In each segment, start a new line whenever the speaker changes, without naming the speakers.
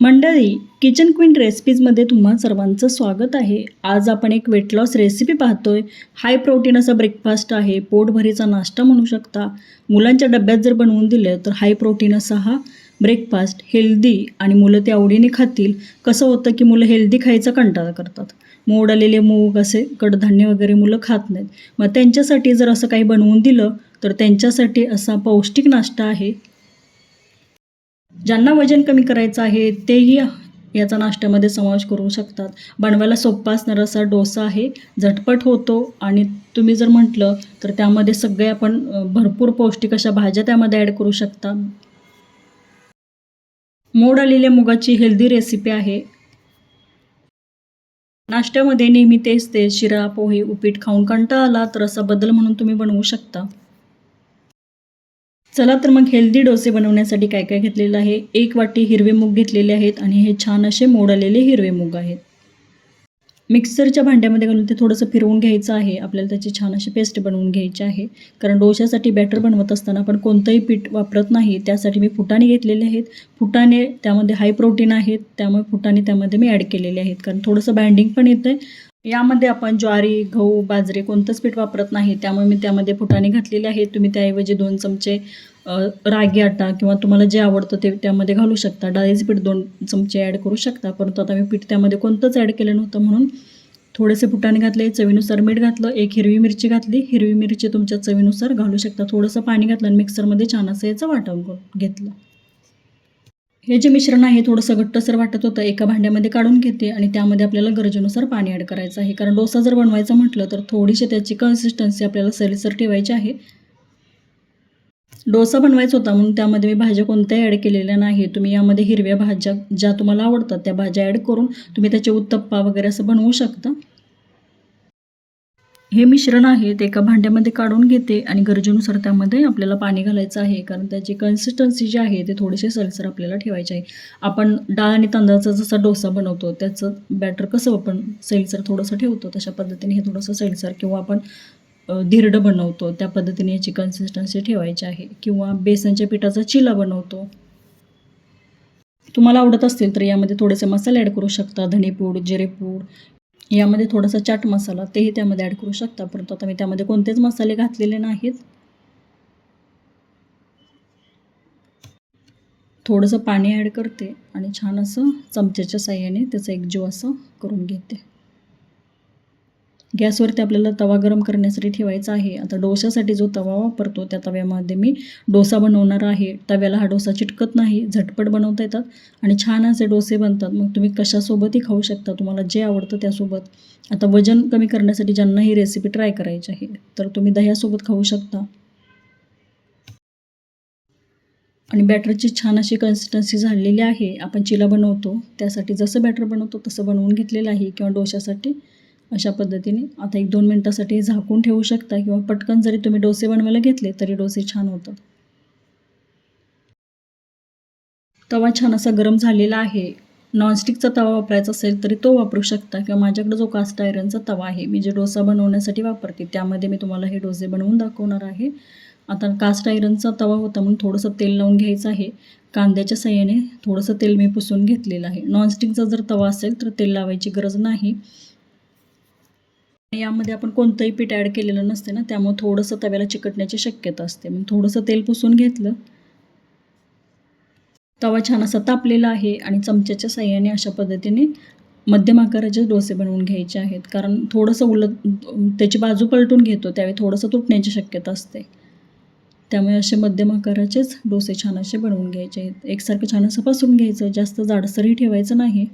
मंडळी kitchen queen रेसिपीजमध्ये तुम्हा सर्वांचं स्वागत आहे. आज आपण एक वेट लॉस रेसिपी पाहतोय. हाय प्रोटीन असा ब्रेकफास्ट आहे. पोटभरीचा नाश्ता म्हणू शकता. मुलांच्या डब्यात जर बनवून दिलं तर हाय प्रोटीन असा हा ब्रेकफास्ट हेल्दी आणि मुलं ते आवडीने खातील. कसं होतं की मुलं हेल्दी खायचा कंटाळा करतात. मोड आलेले मूग असे कडधान्य वगैरे मुलं खात नाहीत. मग त्यांच्यासाठी जर असं काही बनवून दिलं तर त्यांच्यासाठी असा पौष्टिक नाश्ता आहे. ज्यांना वजन कमी करायचं आहे तेही याचा नाश्त्यामध्ये समावेश करू शकतात. बनवायला सोप्पा असणारा असा डोसा आहे. झटपट होतो आणि तुम्ही जर म्हटलं तर त्यामध्ये सगळे आपण भरपूर पौष्टिक अशा भाज्या त्यामध्ये ॲड करू शकता. मोड आलेल्या मुगाची हेल्दी रेसिपी आहे. नाश्त्यामध्ये नेहमी तेच तेच शिरा पोहे उपीट खाऊन कंटाळा आला तर असा बदल म्हणून तुम्ही बनवू शकता. चला तर मग हेल्दी डोसे बनवण्यासाठी काय काय घेतलेलं आहे? एक वाटी हिरवे मूग घेतलेले आहेत आणि हे छान असे मोडलेले हिरवे मूग आहेत. मिक्सरच्या भांड्यामध्ये घालून ते थोडंसं फिरवून घ्यायचं आहे. आपल्याला त्याची छान अशी पेस्ट बनवून घ्यायची आहे. कारण डोश्यासाठी बॅटर बनवत असताना आपण कोणतंही पीठ वापरत नाही. त्यासाठी मी फुटाणे घेतलेले आहेत. फुटाणे त्यामध्ये हाय प्रोटीन आहेत. त्यामुळे फुटाणे त्यामध्ये मी ॲड केलेले आहेत. कारण थोडंसं बँडिंग पण येतं आहे यामध्ये आपण ज्वारी गहू बाजरी कोणतंच पीठ वापरत नाही. त्यामुळे मी त्यामध्ये फुटाणे घातलेले आहेत. तुम्ही त्याऐवजी दोन चमचे रागी आटा किंवा तुम्हाला जे आवडतं ते त्यामध्ये घालू शकता. डाळीचं पीठ दोन चमचे ॲड करू शकता. परंतु आता मी पीठ त्यामध्ये कोणतंच ॲड केलं नव्हतं म्हणून थोडेसे फुटाणे घातले चवीनुसार मीठ घातलं एक हिरवी मिरची घातली. हिरवी मिरची तुमच्या चवीनुसार घालू शकता. थोडंसं पाणी घातलं आणि मिक्सरमध्ये छान असं याचं वाटण घेतलं. हे जे मिश्रण आहे थोडंसं घट्टसर वाटत होतं. एका भांड्यामध्ये काढून घेते आणि त्यामध्ये आपल्याला गरजेनुसार पाणी ॲड करायचं आहे. कारण डोसा जर बनवायचा म्हटलं तर थोडीशी त्याची कन्सिस्टन्सी आपल्याला सरीसर ठेवायची आहे. डोसा बनवायचा होता म्हणून त्यामध्ये मी भाज्या कोणत्याही ॲड केलेल्या नाही. तुम्ही यामध्ये हिरव्या भाज्या ज्या तुम्हाला आवडतात त्या भाज्या ॲड करून तुम्ही त्याचे उत्तप्पा वगैरे असं बनवू शकता. हे मिश्रण आहे ते एका भांड्यामध्ये काढून घेते आणि गरजेनुसार त्यामध्ये आपल्याला पाणी घालायचं आहे. कारण त्याची कन्सिस्टन्सी जी आहे ते थोडेसे सलसर आपल्याला ठेवायचे आहे. आपण डाळ आणि तांदळाचा जसा डोसा बनवतो त्याचं बॅटर कसं आपण सैलसर थोडंसं ठेवतो तशा पद्धतीने हे थोडंसं सैलसर किंवा आपण अ, धिरडं बनवतो त्या पद्धतीने याची कन्सिस्टन्सी ठेवायची आहे. किंवा बेसनच्या पिठाचा चिला बनवतो. तुम्हाला आवडत असतील तर यामध्ये थोडेसे मसाले ॲड करू शकता. धनेपूड जिरेपूड यामध्ये थोडासा चाट मसाला तेही त्यामध्ये ॲड करू शकता. परंतु आता मी त्यामध्ये कोणतेच मसाले घातलेले नाहीत. थोडंसं पाणी ॲड करते आणि छान असं चमच्याच्या साह्याने त्याचं एकजीव असं करून घेते. गॅसवरती आपल्याला तवा गरम करण्यासाठी ठेवायचा आहे. आता डोशासाठी जो तवा वापरतो त्या तव्यामध्ये मी डोसा बनवणार आहे. तव्याला हा डोसा चिटकत नाही झटपट बनवता येतात आणि छान असे डोसे बनतात. मग तुम्ही कशासोबतही खाऊ शकता तुम्हाला जे आवडतं त्यासोबत. आता वजन कमी करण्यासाठी ज्यांना ही रेसिपी ट्राय करायची आहे तर तुम्ही दह्यासोबत खाऊ शकता. आणि बॅटरची छान अशी कन्सिस्टन्सी झालेली आहे. आपण चिला बनवतो त्यासाठी जसं बॅटर बनवतो तसं बनवून घेतलेलं आहे किंवा डोशासाठी. अशा पद्धतीने. आता एक दोन मिनटासाठी झाकून ठेवू शकता किंवा पटकन जरी तुम्ही डोसे बनवायला घेतले तरी डोसे छान होतात. तवा छान असा गरम झालेला आहे. नॉनस्टिकचा तवा वापरायचा असेल तरी तो वापरू शकता किंवा माझ्याकडे जो कास्ट आयरनचा तवा आहे मी जे डोसा बनवण्यासाठी वापरते त्यामध्ये मी तुम्हाला हे डोसे बनवून दाखवणार आहे. आता कास्ट आयरनचा तवा होता म्हणून थोडंसं तेल लावून घ्यायचं आहे. कांद्याच्या सहाय्याने थोडंसं तेल मी पुसून घेतलेलं आहे. नॉनस्टिकचा जर तवा असेल तर तेल लावायची गरज नाही. यामध्ये आपण कोणतंही पीठ ॲड केलेलं नसते ना त्यामुळे थोडंसं तव्याला चिकटण्याची शक्यता असते. मग थोडंसं तेल पुसून घेतलं. तवा छान असा तापलेला आहे आणि चमच्याच्या साह्याने अशा पद्धतीने मध्यम आकाराचे डोसे बनवून घ्यायचे आहेत. कारण थोडंसं उलट त्याची बाजू पलटून घेतो त्यावेळी थोडंसं तुटण्याची शक्यता असते. त्यामुळे असे मध्यम आकाराचेच डोसे छान असे बनवून घ्यायचे आहेत. एकसारखं छान असं पसून घ्यायचं जास्त जाडसरही ठेवायचं नाही.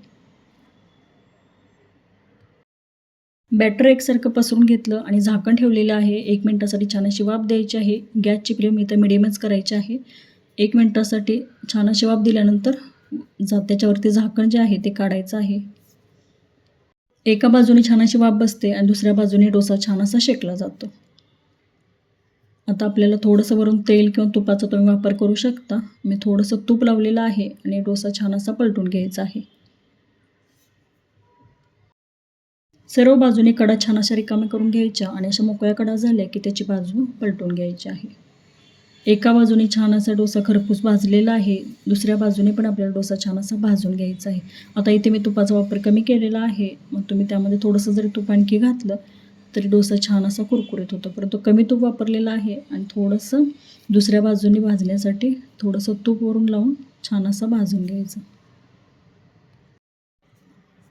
बॅटर एकसारखं पसरून घेतलं आणि झाकण ठेवलेलं आहे. एक मिनटासाठी छान अशी वाफ द्यायची आहे. गॅसची फ्लेम इथं मिडियमच करायची आहे. एक मिनटासाठी छान अशी वाफ दिल्यानंतर जा त्याच्यावरती झाकण जे आहे ते काढायचं आहे. एका बाजूने छान अशी वाफ बसते आणि दुसऱ्या बाजूने डोसा छान असा शेकला जातो. आता आपल्याला थोडंसं वरून तेल किंवा तुपाचा तुम्ही वापर करू शकता. मी थोडंसं तूप लावलेलं आहे आणि डोसा छान असा पलटून घ्यायचा आहे. सर्व बाजूने कडा छान अशा रिकाम्या करून घ्यायच्या आणि अशा मोकळ्या कडा झाल्या की त्याची बाजू पलटून घ्यायची आहे. एका बाजूने छान असा डोसा खरपूस भाजलेला आहे दुसऱ्या बाजूने पण आपल्याला डोसा छान असा भाजून घ्यायचा आहे. आता इथे मी तुपाचा वापर कमी केलेला आहे मग तुम्ही त्यामध्ये थोडंसं जरी तूप आणखी घातलं तरी डोसा छान असा कुरकुरीत होतो. परंतु कमी तूप वापरलेला आहे आणि थोडंसं दुसऱ्या बाजूने भाजण्यासाठी थोडंसं तूप वरून लावून छान असा भाजून घ्यायचं.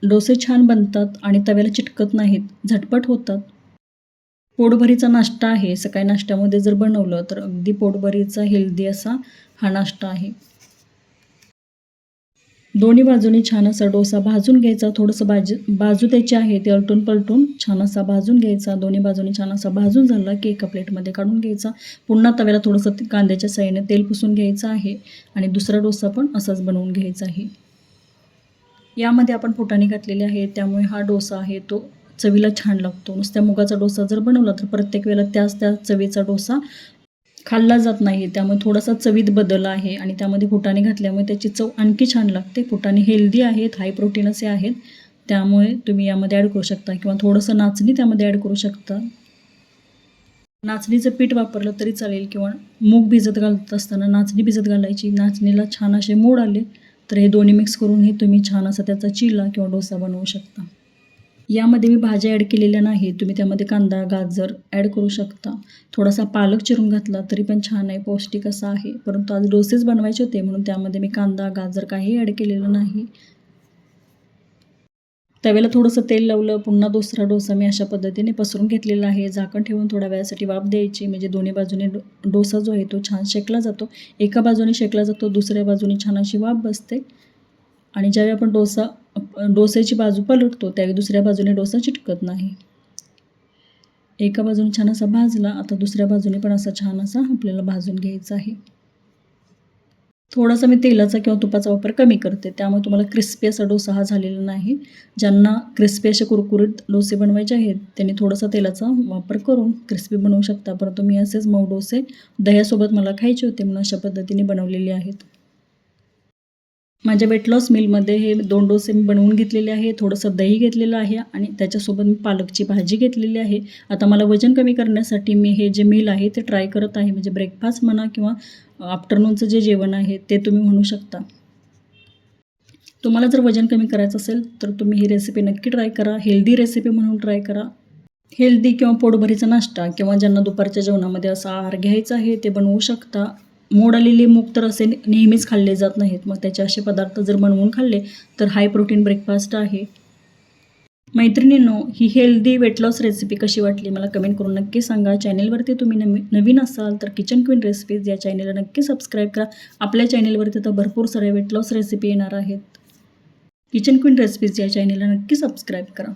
डोसे छान बनतात आणि तव्याला चिटकत नाहीत झटपट होतात. पोटभरीचा नाश्ता आहे. सकाळी नाश्त्यामध्ये जर बनवलं तर अगदी पोटभरीचा हेल्दी असा हा नाश्ता आहे. दोन्ही बाजूनी छान असा डोसा भाजून घ्यायचा. थोडंसं बाजू बाजू त्याची आहे ते अलटून पलटून छान असा भाजून घ्यायचा. दोन्ही बाजूनी छान असा भाजून झाला की एका प्लेटमध्ये काढून घ्यायचा. पुन्हा तव्याला थोडंसं ते कांद्याच्या साईने तेल पुसून घ्यायचं आहे आणि दुसरा डोसा पण असाच बनवून घ्यायचा आहे. यामध्ये आपण फुटाणे घातलेले आहे त्यामुळे हा डोसा आहे तो चवीला छान लागतो. नुसत्या मुगाचा डोसा जर बनवला तर प्रत्येक वेळेला त्याच त्या चवीचा डोसा खाल्ला जात नाही. त्यामुळे थोडासा चवीत बदल आहे आणि त्यामध्ये फुटाणे घातल्यामुळे त्याची चव आणखी छान लागते. फुटाणे हेल्दी आहेत हाय प्रोटीन असे आहेत. त्यामुळे तुम्ही यामध्ये ॲड करू शकता किंवा थोडंसं नाचणी त्यामध्ये ॲड करू शकता. नाचणीचं पीठ वापरलं तरी चालेल किंवा मूग भिजत घालत असताना नाचणी भिजत घालायची. नाचणीला छान असे मोड आले तर हे दोन्ही मिक्स करूनही तुम्ही छान असा त्याचा चिला किंवा डोसा बनवू शकता. यामध्ये मी भाज्या ॲड केलेल्या नाही तुम्ही त्यामध्ये कांदा गाजर ॲड करू शकता. थोडासा पालक चिरून घातला तरी पण छान आहे पौष्टिक असा आहे. परंतु आज डोसेच बनवायचे होते म्हणून त्यामध्ये मी कांदा गाजर काही ॲड केलेलं नाही. त्यावेळेला थोडंसं तेल लावलं पुन्हा दुसरा डोसा मी अशा पद्धतीने पसरून घेतलेला आहे. झाकण ठेवून थोड्या वेळासाठी वाफ द्यायची म्हणजे दोन्ही बाजूने डो डोसा जो आहे तो छान शेकला जातो. एका बाजूने शेकला जातो दुसऱ्या बाजूने छान अशी वाफ बसते. आणि ज्यावेळी आपण डोसा डोस्याची बाजू पलटतो त्यावेळी दुसऱ्या बाजूने डोसा चिटकत नाही. एका बाजूने छान असा भाजला आता दुसऱ्या बाजूने पण असा छान असा आपल्याला भाजून घ्यायचा आहे. थोडासा मी तेलाचा किंवा तुपाचा वापर कमी करते. त्यामुळे तुम्हाला क्रिस्पी असा डोसा हा झालेला नाही. ज्यांना क्रिस्पी असे कुरकुरीत डोसे बनवायचे आहेत त्यांनी थोडासा तेलाचा वापर करून क्रिस्पी बनवू शकता. परंतु मी असेच मऊ डोसे दह्यासोबत मला खायचे होते म्हणून अशा पद्धतीने बनवलेले आहेत. माझ्या वेट लॉस मिलमध्ये हे दोन डोसे मी बनवून घेतलेले आहे. थोडंसं दही घेतलेलं आहे आणि त्याच्यासोबत मी पालकची भाजी घेतलेली आहे. आता मला वजन कमी करण्यासाठी मी हे जे मील आहे ते ट्राय करत आहे. म्हणजे ब्रेकफास्ट म्हणा किंवा आफ्टरनूनचं जे जेवण आहे ते तुम्ही म्हणू शकता. तुम्हाला जर वजन कमी करायचं असेल तर तुम्ही ही रेसिपी नक्की ट्राय करा. हेल्दी रेसिपी म्हणून ट्राय करा. हेल्दी किंवा पोटभरीचा नाश्ता किंवा ज्यांना दुपारच्या जेवणामध्ये असा आहार घ्यायचा आहे ते बनवू शकता. मोड आलेले मूग तर असे नेहमीच खाल्ले जात नाहीत. मग त्याचे असे पदार्थ जर बनवून खाल्ले तर हाय प्रोटीन ब्रेकफास्ट आहे. मैत्रिणींनो ही हेल्दी वेट लॉस रेसिपी कशी वाटली मला कमेंट करून नक्की सांगा. चॅनेलवरती तुम्ही नवी नवीन असाल तर किचन क्वीन रेसिपीज या चॅनेलला नक्की सबस्क्राईब करा. आपल्या चॅनेलवरती तर भरपूर साऱ्या वेट लॉस रेसिपी येणार आहेत. किचन क्वीन रेसिपीज या चॅनेलला नक्की सबस्क्राईब करा.